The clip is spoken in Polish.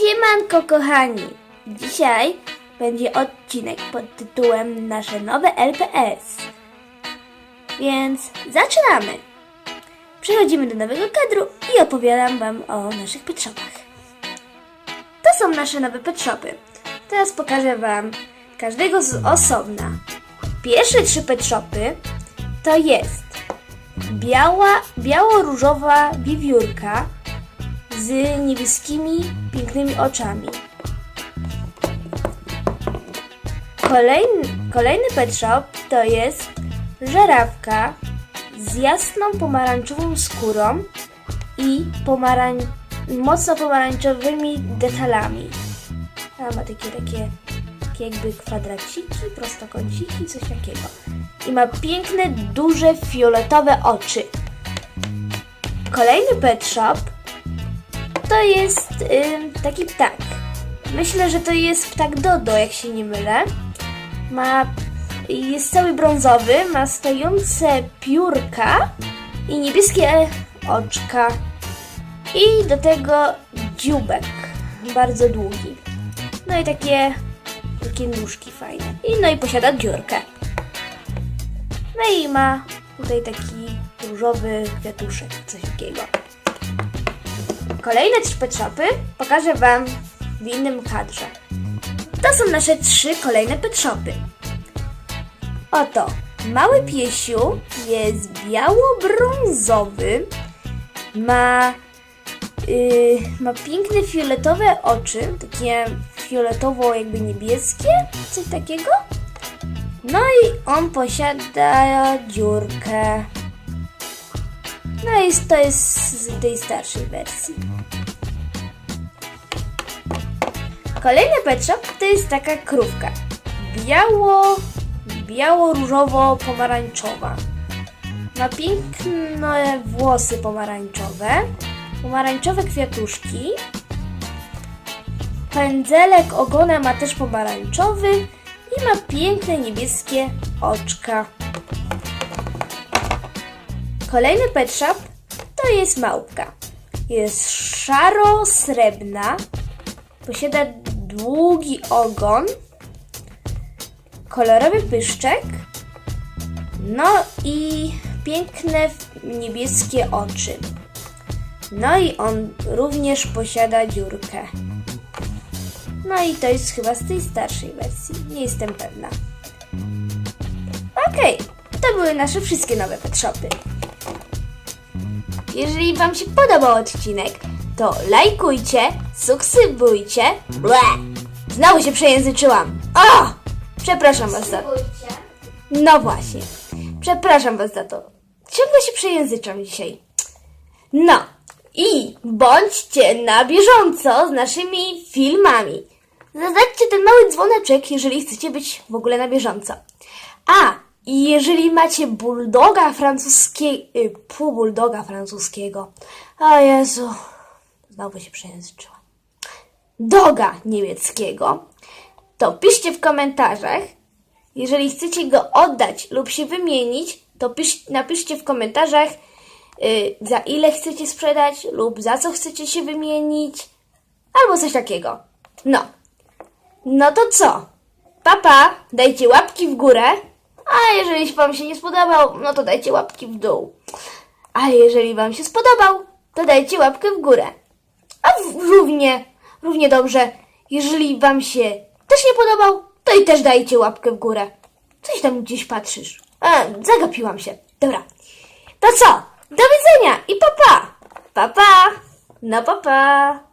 Siemanko kochani! Dzisiaj będzie odcinek pod tytułem Nasze nowe LPS. Więc zaczynamy! Przechodzimy do nowego kadru i opowiadam wam o naszych pet shopach. To są nasze nowe pet shopy. Teraz pokażę wam każdego z osobna. Pierwsze trzy pet shopy to jest biała, biało-różowa wiewiórka z niebieskimi, pięknymi oczami. Kolejny, kolejny pet shop to jest żerawka z jasną pomarańczową skórą i pomarań, mocno pomarańczowymi detalami. A ma takie, takie, takie jakby kwadraciki, prostokąciki, coś takiego. I ma piękne, duże, fioletowe oczy. Kolejny pet shop to jest ym, taki ptak. Myślę, że to jest ptak Dodo, jak się nie mylę. Ma, jest cały brązowy, ma stojące piórka i niebieskie oczka. I do tego dziubek, bardzo długi. No i takie, takie nóżki fajne. I no i posiada dziurkę. No i ma tutaj taki różowy kwiatuszek, coś takiego. Kolejne trzy pet shopy pokażę Wam w innym kadrze. To są nasze trzy kolejne pet shopy. Oto, mały piesiu jest biało-brązowy, ma, yy, ma piękne fioletowe oczy, takie fioletowo jakby niebieskie, coś takiego. No i on posiada dziurkę. No i to jest z tej starszej wersji. Kolejny pet shop to jest taka krówka. Biało, biało-różowo-pomarańczowa. Ma piękne włosy pomarańczowe, pomarańczowe kwiatuszki. Pędzelek ogona ma też pomarańczowy i ma piękne niebieskie oczka. Kolejny pet shop to jest małpka. Jest szaro-srebrna, posiada długi ogon, kolorowy pyszczek, no i piękne niebieskie oczy. No i on również posiada dziurkę. No i to jest chyba z tej starszej wersji, nie jestem pewna. Okej, to były nasze wszystkie nowe pet shopy. Jeżeli Wam się podobał odcinek, to lajkujcie, subskrybujcie. Ble! Znowu się przejęzyczyłam. O! Przepraszam Was za to. No właśnie. Przepraszam Was za to. Ciągle się przejęzyczam dzisiaj. No. I bądźcie na bieżąco z naszymi filmami. Zadajcie ten mały dzwoneczek, jeżeli chcecie być w ogóle na bieżąco. A, i jeżeli macie francuskiego, y, pół bulldoga francuskiego, o Jezu, znowu się przejęzyczyłam, doga niemieckiego, to piszcie w komentarzach. Jeżeli chcecie go oddać lub się wymienić, to pisz, napiszcie w komentarzach, y, za ile chcecie sprzedać lub za co chcecie się wymienić, albo coś takiego. No. No to co? Papa, dajcie łapki w górę. A jeżeli Wam się nie spodobał, no to dajcie łapki w dół. A jeżeli Wam się spodobał, to dajcie łapkę w górę. A równie, równie dobrze, jeżeli Wam się też nie podobał, to i też dajcie łapkę w górę. Coś tam gdzieś patrzysz. A, zagapiłam się. Dobra. To co? Do widzenia i papa. Papa. Pa. No papa. Pa.